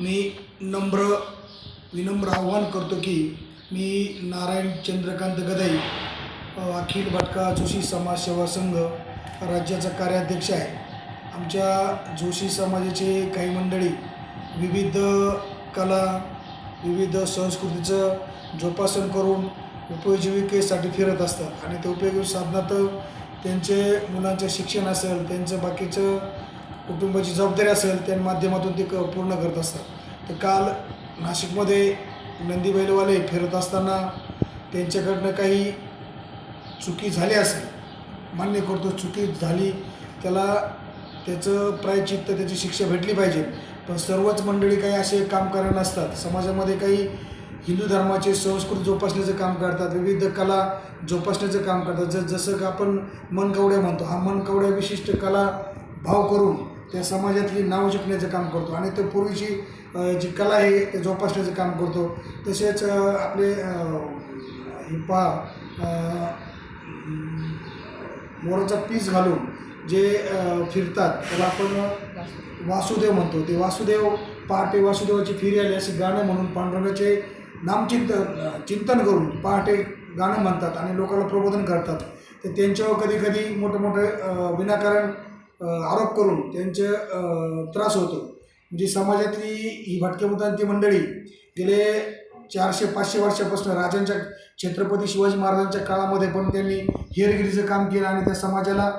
मी नम्र विनम्र आव्हान करतो की मी नारायण चंद्रकांत गदाई अखिल भटका जोशी समाज सेवा संघ राज्याचा कार्याध्यक्ष आहे. आमच्या जोशी समाजाचे काही मंडळी विविध कला विविध संस्कृतीचं जोपासन करून उपजीविकेसाठी फिरत असतात आणि ते उपयोगी साधनात त्यांचे मुलांचं शिक्षण असेल त्यांचं बाकीचं कुटुंबाची जबाबदारी असेल त्या माध्यमातून ते क पूर्ण करत असतात. तर काल नाशिकमध्ये नंदी बैलवाले फिरत असताना त्यांच्याकडनं काही चुकी झाली असेल मान्य करतो चुकी झाली त्याला त्याचं प्रायचित्त त्याची शिक्षा भेटली पाहिजे. पण सर्वच मंडळी काही असे काम करणार नसतात. समाजामध्ये काही हिंदू धर्माचे संस्कृती जोपासण्याचं काम करतात विविध कला जोपासण्याचं काम करतात. ज जसं का आपण मनकवड्या म्हणतो हा मनकवड्या विशिष्ट कला भाव करून त्या समाजातली नाव जपण्याचं काम करतो. आणि तो पूर्वीची जी कला आहे ते जोपासण्याचं काम करतो. तसेच आपले अ, हे पहा मोराचा पीस घालून जे फिरतात त्याला आपण वासुदेव म्हणतो. ते वासुदेव पहाटे वासुदेवाची फिरी आली असे गाणं म्हणून पांडुरंगाचे नामचिंतन चिंतन करून पहाटे गाणं म्हणतात आणि लोकांना प्रबोधन करतात. तर त्यांच्यावर कधी कधी मोठे मोठे विनाकारण आरोप करून त्यांचे त्रास होतो. म्हणजे समाजातली ही भटक्या मंडळी गेले चारशे पाचशे वर्षापासून राजांच्या छत्रपती शिवाजी महाराजांच्या काळामध्ये पण त्यांनी हेरगिरीचं काम केलं आणि त्या समाजाला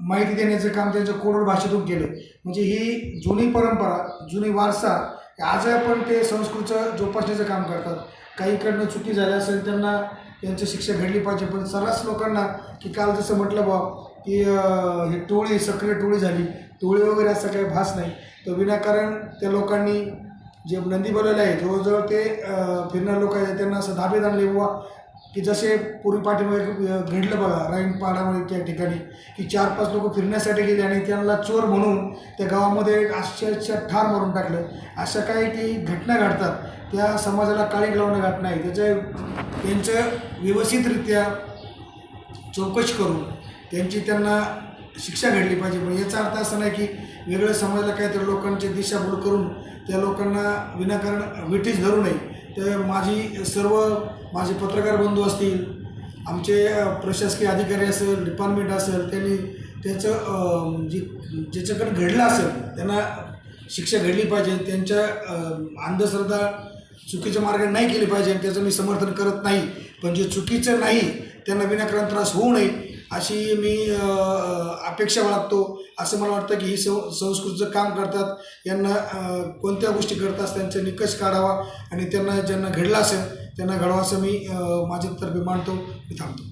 माहिती देण्याचं काम त्यांच्या कोरड भाषेतून केलं. म्हणजे ही जुनी परंपरा जुनी वारसा आज पण ते संस्कृतचं जोपासण्याचं काम करतात. काहीकडनं चुकी झाल्या असेल त्यांना त्यांची शिक्षा घडली पाहिजे. पण सर्रास लोकांना की काल जसं म्हटलं बा की हे ही टोळी सक्रिय टोळी झाली. टोळी वगैरे असं काही भास नाही. तर विनाकारण त्या लोकांनी जे नंदी बोलायला आहे जवळजवळ ते फिरणारे लोक आहेत त्यांना असं धाबेत आणले बुवा. की जसे पूर्वी पाठीमागे घडलं बघा राईनपाडामध्ये त्या ठिकाणी की चार पाच लोक फिरण्यासाठी गेले आणि त्यांना चोर म्हणून त्या गावामध्ये एक आश्चर्य ठार मारून टाकलं. अशा काही काही घटना घडतात. त्या समाजाला काळी लावणं घटना आहे. त्याच्या त्यांचं व्यवस्थितरित्या चौकशी करून त्यांची त्यांना शिक्षा घडली पाहिजे. पण याचा अर्थ असा नाही की वेगळं समाजाला काहीतरी लोकांची दिशाभूल करून त्या लोकांना विनाकारण विटीस धरू नये. तर माझी सर्व माझे पत्रकार बंधू असतील आमचे प्रशासकीय अधिकारी असेल डिपार्टमेंट असेल त्यांनी त्याचं जी ज्याच्याकडे घडलं असेल त्यांना शिक्षा घडली पाहिजे. त्यांच्या अंधश्रद्धा चुकीच्या मार्गाने नाही केली पाहिजे आणि त्याचं मी समर्थन करत नाही. पण जे चुकीचं नाही त्यांना विनाकारण त्रास होऊ नये अशी मी अपेक्षा बाळगतो. असं मला वाटतं की ही सं संस्कृतीचं काम करतात. यांना कोणत्या गोष्टी करतात त्यांचा निकष काढावा आणि त्यांना ज्यांना घडला असेल त्यांना घडवा असं मी माझ्यातर्फे मांडतो मी थांबतो.